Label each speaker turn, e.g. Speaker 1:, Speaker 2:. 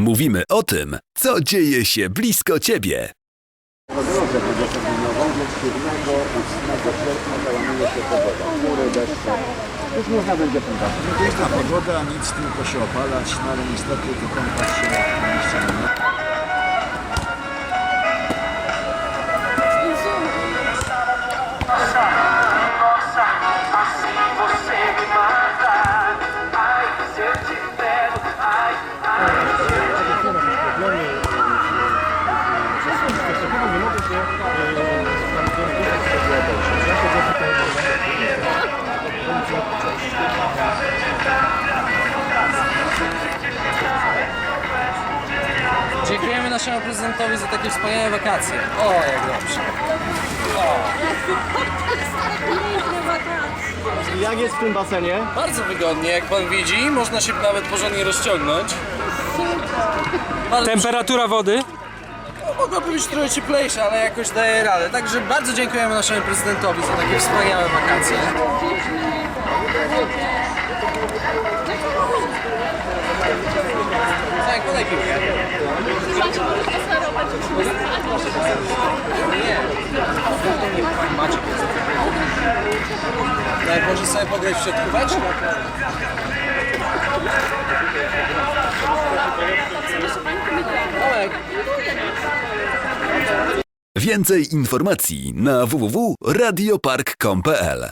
Speaker 1: Mówimy o tym, co dzieje się blisko ciebie.
Speaker 2: Po drodze pogotowieniową 7, 8 sierpnia załamuje się pogoda. Chmury, deszcze. Już można będzie pływać.
Speaker 3: Piękna pogoda, nic tylko się opalać, no ale niestety wykąpać się nie.
Speaker 4: Assim você
Speaker 5: naszemu prezydentowi za takie wspaniałe wakacje. O, jak dobrze.
Speaker 6: Jak jest w tym basenie?
Speaker 5: Bardzo wygodnie, jak pan widzi. Można się nawet porządnie rozciągnąć. Bardzo
Speaker 7: Temperatura wody?
Speaker 5: Mogłaby być trochę cieplejsza, ale jakoś daje radę. Także bardzo dziękujemy naszemu prezydentowi za takie wspaniałe wakacje. Piłkę. Nie. Może sobie pograć w? Tomek.
Speaker 1: Więcej informacji na www.radiopark.pl